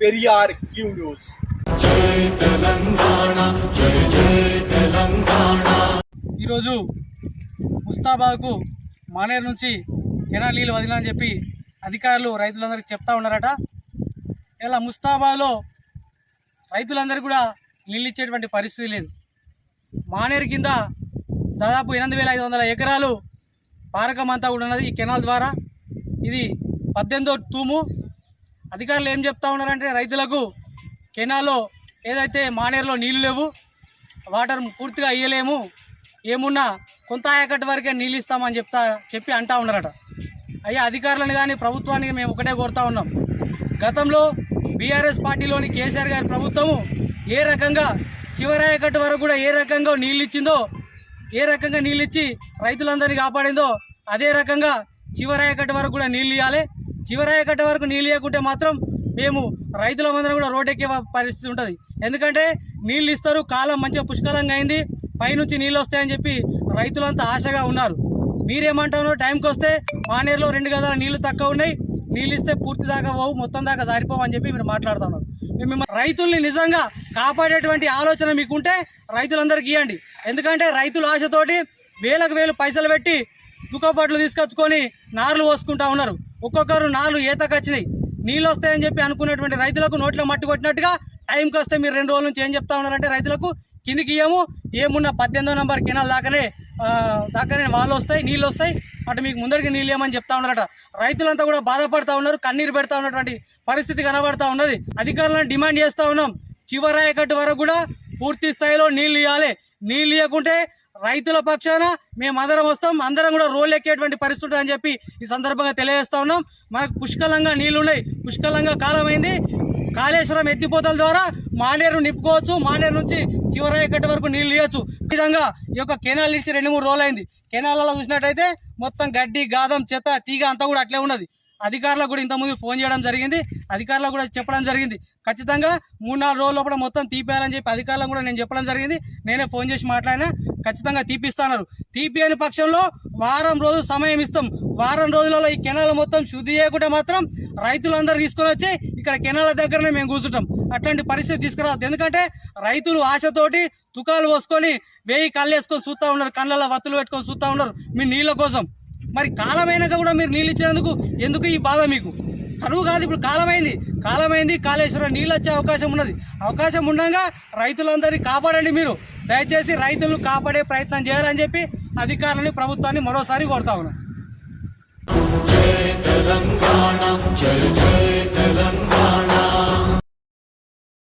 Periyar Q news. ఈరోజు ముస్తాబాకు మానేరు నుంచి canal నీళ్ళు వదిలినా చెప్పి అధికారులు రైతులందరికీ చెప్తా ఉన్నారట. ఇలా ముస్తాబాలో రైతులందరూ కూడా నీళ్ళు ఇచ్చేటువంటి పరిస్థితి లేదు. మానేరు కింద దాదాపు ఎనిమిది వేల ఐదు వందల ఎకరాలు పారకం అంతా కూడా ఉన్నది ఈ కెనాల్ ద్వారా. ఇది పద్దెనిమిదో తూము. అధికారులు ఏం చెప్తా ఉన్నారంటే రైతులకు కెనాల్లో ఏదైతే మానేరులో నీళ్ళు లేవు వాటర్ పూర్తిగా ఇయ్యలేము ఏమున్నా కొంత ఆయకట్టు వరకే నీళ్ళు ఇస్తామని చెప్తా చెప్పి అంటా ఉన్నారట. అయ్యా అధికారులను కానీ ప్రభుత్వానికి మేము ఒకటే కోరుతా ఉన్నాం. గతంలో బీఆర్ఎస్ పార్టీలోని కేసీఆర్ గారి ప్రభుత్వము ఏ రకంగా చివరాయకట్టు వరకు కూడా ఏ రకంగా నీళ్ళు ఇచ్చిందో ఏ రకంగా నీళ్ళు ఇచ్చి రైతులందరినీ కాపాడిందో అదే రకంగా చివరాయకట్టు వరకు కూడా నీళ్ళు ఇవ్వాలి చివరి కట్ట వరకు నీళ్ళు ఇవ్వకుంటే మాత్రం మేము రైతులమందరం కూడా రోడ్డెక్కే పరిస్థితి ఉంటుంది. ఎందుకంటే నీళ్ళు ఇస్తారు కాలం మంచిగా పుష్కలంగా అయింది పైనుంచి నీళ్ళు వస్తాయని చెప్పి రైతులంతా ఆశగా ఉన్నారు. మీరేమంటారో టైంకి వస్తే మానేరులో రెండు గదాల నీళ్ళు తక్కువ ఉన్నాయి నీళ్ళు ఇస్తే పూర్తి దాకా పోవు మొత్తం దాకా జారిపోవు అని చెప్పి మీరు మాట్లాడుతున్నారు మిమ్మల్ని రైతుల్ని నిజంగా కాపాడేటువంటి ఆలోచన మీకుంటే రైతులందరికీ ఇవ్వండి ఎందుకంటే రైతుల ఆశతోటి వేలకు వేలు పైసలు పెట్టి తుకపట్లు తీసుకొచ్చుకొని నార్లు పోసుకుంటా ఉన్నారు. ఒక్కొక్కరు నాలుగు ఈతకు వచ్చినాయి. నీళ్ళు వస్తాయని చెప్పి అనుకున్నటువంటి రైతులకు నోట్లో మట్టి కొట్టినట్టుగా టైంకి వస్తే మీరు రెండు రోజుల నుంచి ఏం చెప్తా ఉన్నారంటే రైతులకు కిందికి ఇయ్యము ఏమున్నా పద్దెనిమిదో నెంబర్ కెనాల్ దాకానే దాకానే వాళ్ళు వస్తాయి నీళ్ళు వస్తాయి అటు మీకు ముందరికి నీళ్ళు ఏమని చెప్తా ఉన్నారట. రైతులంతా కూడా బాధపడతా ఉన్నారు కన్నీరు పెడతా ఉన్నటువంటి పరిస్థితి కనబడతా ఉన్నది. అధికారులను డిమాండ్ చేస్తూ ఉన్నాం. చివరాయకట్టు వరకు కూడా పూర్తి స్థాయిలో నీళ్ళు ఇవ్వాలి నీళ్ళు ఇవ్వకుంటే రైతుల పక్షాన మేము అందరం వస్తాం. అందరం కూడా రోల్ ఎక్కేటువంటి పరిస్థితి అని చెప్పి ఈ సందర్భంగా తెలియజేస్తా ఉన్నాం. మనకు పుష్కలంగా నీళ్ళు ఉన్నాయి పుష్కలంగా కాలమైంది. కాళేశ్వరం ఎత్తిపోతల ద్వారా మానేరు నింపుకోవచ్చు. మానేరు నుంచి చివరాయకట్ట వరకు నీళ్ళు ఇవ్వచ్చు విధంగా ఈ యొక్క కెనాల్ ఇచ్చి రెండు మూడు రోజులు అయింది కెనాలలో చూసినట్టయితే మొత్తం గడ్డి గాదం చెత్త తీగ అంతా కూడా అట్లే ఉన్నది. అధికారులకు కూడా ఇంతకుముందు ఫోన్ చేయడం జరిగింది. అధికారులకు కూడా చెప్పడం జరిగింది. ఖచ్చితంగా మూడు నాలుగు రోజుల లోపల మొత్తం తీపేయాలని చెప్పి అధికారులకు కూడా నేను చెప్పడం జరిగింది. నేనే ఫోన్ చేసి మాట్లాడినా ఖచ్చితంగా తీపిస్తాన్నారు తీపియని పక్షంలో వారం రోజులు సమయం ఇస్తాం. వారం రోజులలో ఈ కెనాల్ మొత్తం శుద్ధి చేయకుండా మాత్రం రైతులందరూ తీసుకొని వచ్చి ఇక్కడ కెనాల దగ్గరనే మేము కూర్చుంటాం. అట్లాంటి పరిస్థితి తీసుకురావద్దు. ఎందుకంటే రైతులు ఆశతోటి తుకాలు పోసుకొని వేయి కళ్ళు వేసుకొని చూస్తూ ఉన్నారు. కళ్ళలో వత్తులు పెట్టుకొని చూస్తూ ఉన్నారు మీ నీళ్ళ కోసం. మరి కాలమైనాక కూడా మీరు నీళ్ళు ఇచ్చేందుకు ఎందుకు ఈ బాధ మీకు? కరువు కాదు ఇప్పుడు కాలమైంది. కాలమైంది కాళేశ్వరం నీళ్ళు వచ్చే అవకాశం ఉన్నది. అవకాశం ఉండగా రైతులందరినీ కాపాడండి మీరు. దయచేసి రైతులను కాపాడే ప్రయత్నం చేయాలని చెప్పి అధికారులని ప్రభుత్వాన్ని మరోసారి కోరుతా ఉన్నాం.